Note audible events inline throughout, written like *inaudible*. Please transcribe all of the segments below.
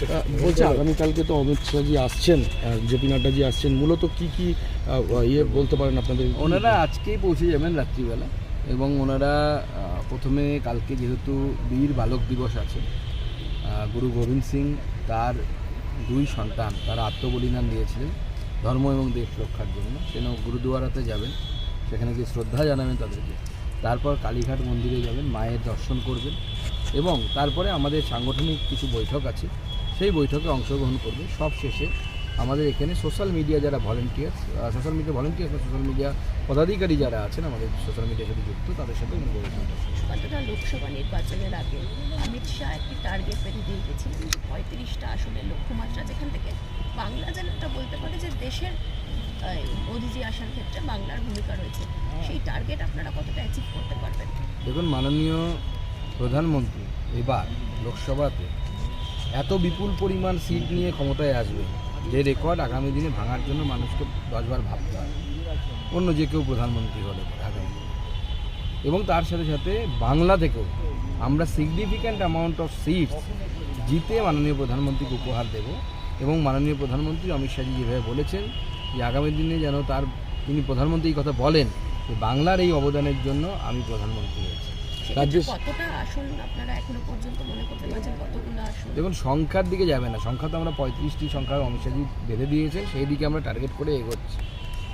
*laughs* বলছি আগামীকালকে তো অমিত শাহজি আসছেন জেপি নাড্ডাজি আসছেন মূলত কি কি ইয়ে বলতে পারেন আপনাদের? ওনারা আজকেই পৌঁছে যাবেন রাত্রিবেলা এবং ওনারা প্রথমে কালকে যেহেতু বীর বালক দিবস আছে গুরু গোবিন্দ সিং তার দুই সন্তান তারা আত্মবলিদান দিয়েছিলেন ধর্ম এবং দেশ রক্ষার জন্য। সেন গুরুদুয়ারাতে যাবেন সেখানে গিয়ে শ্রদ্ধা জানাবেন তাদেরকে। তারপর কালীঘাট মন্দিরে যাবেন মায়ের দর্শন করবেন এবং তারপরে আমাদের সাংগঠনিক কিছু বৈঠক আছে। সেই বৈঠকে অংশগ্রহণ করবে। সব শেষে আমাদের এখানে সোশ্যাল মিডিয়া যারা ভলেন্টিয়ার্স সোশ্যাল মিডিয়া ভলেন্টিয়ার্স বা সোশ্যাল মিডিয়া পদাধিকারী যারা আছেন আমাদের সোশ্যাল মিডিয়ার সাথে যুক্ত তাদের সাথে লোকসভা নির্বাচনের আগে অমিত শাহ একটি টার্গেট বেঁধে দিয়ে গেছিলেন। যে পঁয়ত্রিশটা আসনের লক্ষ্যমাত্রা যেখান থেকে বাংলা যেন একটা বলতে পারে যে দেশের মোদিজি আসার ক্ষেত্রে বাংলার ভূমিকা রয়েছে। সেই টার্গেট আপনারা কতটা অ্যাচিভ করতে পারবেন? দেখুন মাননীয় প্রধানমন্ত্রী এবার লোকসভাতে এত বিপুল পরিমাণ সিট নিয়ে ক্ষমতায় আসবে যে রেকর্ড আগামী দিনে ভাঙার জন্য মানুষকে দশবার ভাবতে হয়। অন্য যে কেউ প্রধানমন্ত্রী হলে আগামী। এবং তার সাথে সাথে বাংলা থেকেও আমরা সিগনিফিক্যান্ট অ্যামাউন্ট অফ সিটস জিতে মাননীয় প্রধানমন্ত্রীকে উপহার দেব। এবং মাননীয় প্রধানমন্ত্রী অমিত শাহজি যেভাবে বলেছেন যে আগামী দিনে যেন তার তিনি প্রধানমন্ত্রী এই কথা বলেন যে বাংলার এই অবদানের জন্য আমি প্রধানমন্ত্রী হয়েছি। রাজ্যের- কতটা আসন আপনারা এখনও পর্যন্ত মনে করতে পারছেন? দেখুন সংখ্যার দিকে যাবে না। সংখ্যা তো আমরা পঁয়ত্রিশটি সংখ্যার শাহজি বেঁধে দিয়েছে সেই দিকে আমরা টার্গেট করে এগোচ্ছি।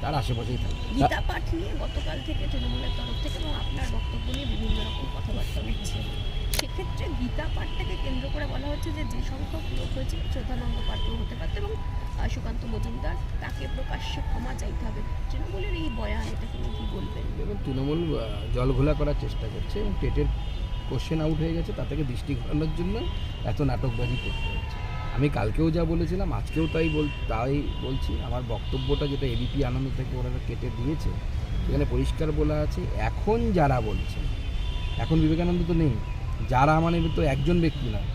তার আশেপাশেই থাকবে। গীতা পাঠ নিয়ে গতকাল থেকে তৃণমূলের তরফ থেকে এবং আপনার বক্তব্য নিয়ে বিভিন্ন রকম কথাবার্তা উঠছে সেক্ষেত্রে গীতা পাঠটাকে কেন্দ্র করে বলা হচ্ছে যে যে সংখ্যক লোক হয়েছে শ্রদ্ধানন্দ পাত্র হতে পারত এবং সুকান্ত মজুমদার তাকে প্রকাশ্যে ক্ষমা চাইতে হবে। তৃণমূলের এই বয়ান এটাকে নিয়ে কী বলবেন? দেখুন তৃণমূল আহ, জল ঘোলা করার চেষ্টা করছে এবং টেটের কোশ্চেন আউট হয়ে গেছে তা থেকে দৃষ্টি ঘোরানোর জন্য এত নাটকবাজি করতে হচ্ছে। আমি কালকেও যা বলেছিলাম, আজকেও তাই বল, তাই বলছি, আমার বক্তব্যটা যেটা এবিপি আনন্দ থেকে ওরা কেটে দিয়েছে, সেখানে পরিষ্কার বলা আছে, এখন যারা বলছে, এখন বিবেকানন্দ তো নেই, যারা মানে তো একজন ব্যক্তি নয়,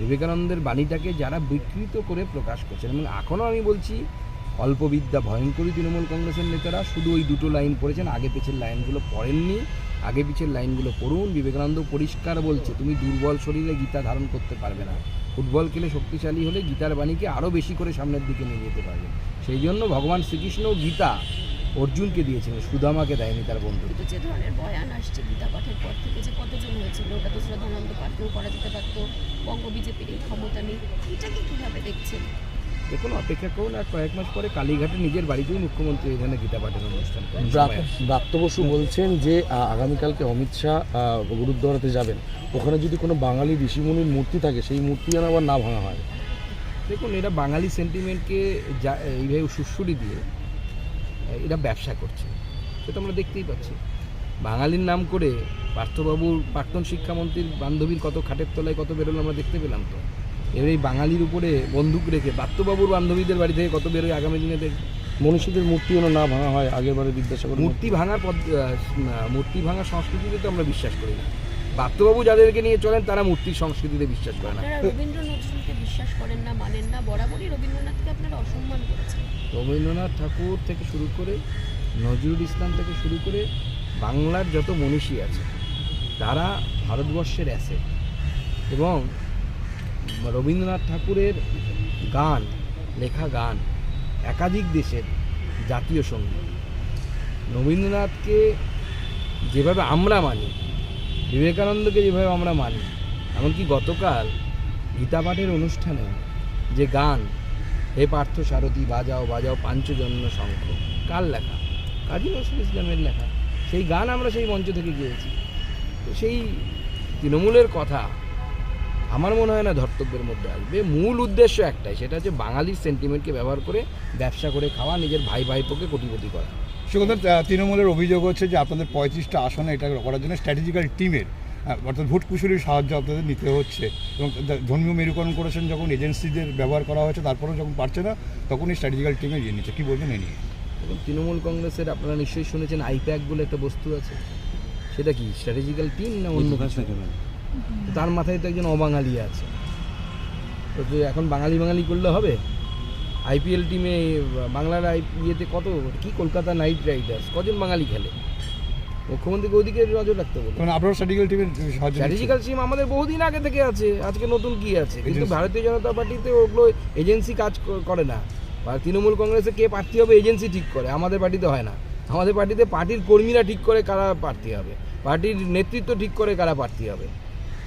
বিবেকানন্দের বাণীটাকে যারা বিকৃত করে প্রকাশ করছেন, এবং এখনও আমি বলছি, অল্পবিদ্যা ভয়ঙ্করী তৃণমূল কংগ্রেসের নেতারা শুধু ওই দুটো লাইন পড়েছেন, আগে পিছের লাইনগুলো পড়েননি আগে পিছের লাইনগুলো পড়ুন। বিবেকানন্দ পরিষ্কার বলছে, তুমি দুর্বল শরীরে গীতা ধারণ করতে পারবে না। ফুটবল খেলে শক্তিশালী হলে গীতার বাণীকে আরও বেশি করে সামনের দিকে নিয়ে যেতে পারবে। সেই জন্য ভগবান শ্রীকৃষ্ণ গীতা অর্জুনকে দিয়েছিলেন সুদামাকে দেয়নি তার বন্ধু। যে ধরনের বয়ান আসছে গীতা পাঠের পর থেকে যে কতজন হয়েছিল, ওটা তো শ্রদ্ধানন্দ পাঠেও করা যেতে পারতো। বঙ্গ বিজেপির এই ক্ষমতা নেই এটাকে কীভাবে দেখছেন? দেখুন অপেক্ষা করুন আর কয়েক মাস পরে কালীঘাটে নিজের বাড়িতেই মুখ্যমন্ত্রী এখানে গীতা পাঠের অনুষ্ঠান। ব্রাত্য বসু বলছেন যে আগামীকালকে অমিত শাহ গুরুদ্বারাতে যাবেন। ওখানে যদি কোনো বাঙালি ঋষিমুনির মূর্তি থাকে সেই মূর্তি যেন আবার না ভাঙা হয়। দেখুন এরা বাঙালি সেন্টিমেন্টকে যা এইভাবে সুশ্রুতি দিয়ে এরা ব্যবসা করছে। সেটা আমরা দেখতেই পাচ্ছি। বাঙালির নাম করে পার্থবাবুর প্রাক্তন শিক্ষামন্ত্রীর বান্ধবীর কত খাটের তলায় কত বেরোলো আমরা দেখতে পেলাম তো। এবার এই বাঙালির উপরে বন্দুক রেখে পার্থবাবুর বান্ধবীদের বাড়ি থেকে কত বেরোয় আগামী দিনে দেখ মনীষীদের মূর্তি যেন না ভাঙা হয় আগের বারে বিদ্যাসাগর মূর্তি। ভাঙার পদ মূর্তি ভাঙার সংস্কৃতিতে তো আমরা বিশ্বাস করি না। পার্থবাবু যাদেরকে নিয়ে চলেন তারা মূর্তির সংস্কৃতিতে বিশ্বাস করে না। আপনারা বিশ্বাস করেন না মানেন না বরাবরই রবীন্দ্রনাথকে আপনারা অসম্মান করেছেন। রবীন্দ্রনাথ ঠাকুর থেকে শুরু করে নজরুল ইসলাম থেকে শুরু করে বাংলার যত মনীষী আছে তারা ভারতবর্ষের অ্যাসেট। এবং রবীন্দ্রনাথ ঠাকুরের গান, লেখা গান, একাধিক দেশের জাতীয় সংগীত। রবীন্দ্রনাথকে যেভাবে আমরা মানি, বিবেকানন্দকে যেভাবে আমরা মানি, এমনকি গতকাল গীতা পাঠের অনুষ্ঠানে যে গান, হে পার্থ সারথি, বাজাও বাজাও পাঞ্চজন্য শঙ্খ, কার লেখা? কাজী নজরুল ইসলামের লেখা। সেই গান আমরা সেই মঞ্চ থেকে গিয়েছি। তো সেই তৃণমূলের কথা আমার মনে হয় না ধর্তব্যের মধ্যে আসবে। মূল উদ্দেশ্য একটাই সেটা হচ্ছে বাঙালির সেন্টিমেন্টকে ব্যবহার করে ব্যবসা করে খাওয়া নিজের ভাই ভাইপোকে কোটিপতি করা। সেখানে তৃণমূলের অভিযোগ হচ্ছে যে আপনাদের পঁয়ত্রিশটা আসনে এটা করার জন্য স্ট্র্যাটেজিক্যাল টিমের অর্থাৎ ভোট কুশলীর সাহায্য আপনাদের নিতে হচ্ছে। এবং ধর্মীয় মেরুকরণ করেছেন যখন এজেন্সিদের ব্যবহার করা হয়েছে তারপরেও যখন পারছে না তখন এই স্ট্র্যাটেজিক্যাল টিমে ইয়ে নিচ্ছে। কী বলবেন এ নিয়ে? এবং তৃণমূল কংগ্রেসের আপনারা নিশ্চয়ই শুনেছেন আইপ্যাক বলে একটা বস্তু আছে। সেটা কি স্ট্র্যাটেজিক্যাল টিম না অন্য কিছু তার মাথায় তো একজন অবাঙালি আছে। তো এখন বাঙালি বাঙালি করলে হবে? আইপিএল টিমে বাংলার আই ইয়েতে কত? কি কলকাতা নাইট রাইডার্স কজন বাঙালি খেলে? মুখ্যমন্ত্রীকে ওইদিকে নজর রাখতে মানে আপনারা স্ট্র্যাটেজিক্যাল টিমের স্ট্র্যাটেজিক্যাল সিম আমাদের বহুদিন আগে থেকে আছে আজকে নতুন কি আছে? কিন্তু ভারতীয় জনতা পার্টিতে ওগুলো এজেন্সি কাজ করে না। আর তৃণমূল কংগ্রেসে কে প্রার্থী হবে এজেন্সি ঠিক করে আমাদের পার্টিতে হয় না। আমাদের পার্টিতে পার্টির কর্মীরা ঠিক করে কারা প্রার্থী হবে? পার্টির নেতৃত্ব ঠিক করে কারা প্রার্থী হবে?